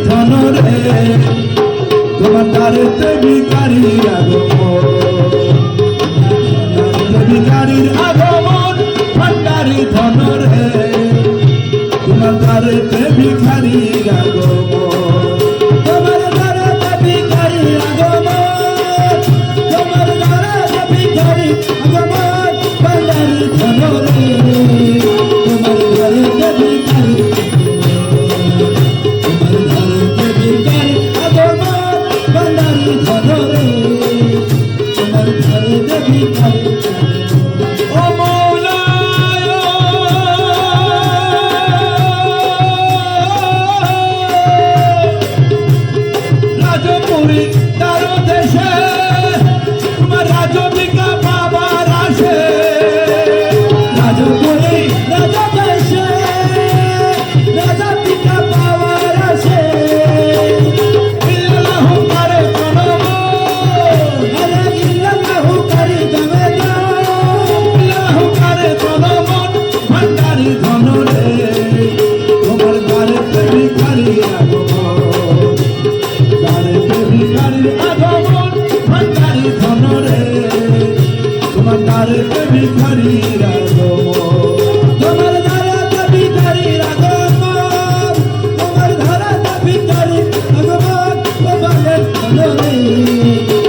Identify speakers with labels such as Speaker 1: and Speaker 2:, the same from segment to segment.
Speaker 1: ধনরে তোমার তারে তারেতে ভিকারি আগমন।
Speaker 2: Thôi Thank you.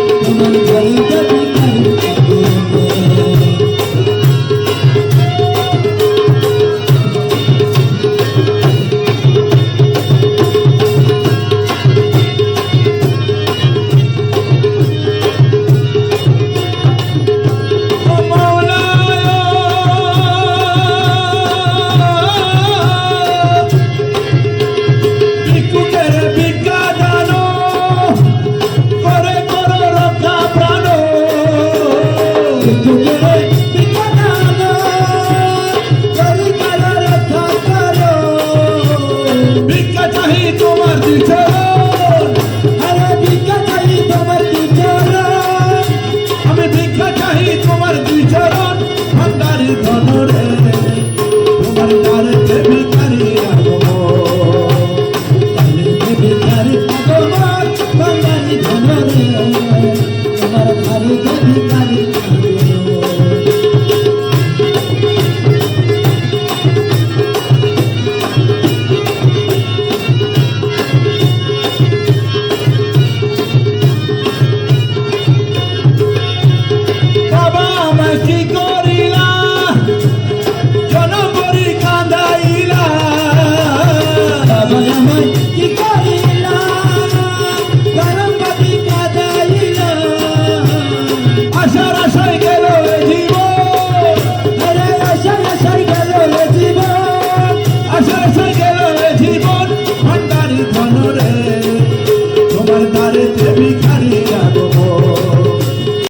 Speaker 2: Thank you.
Speaker 1: Because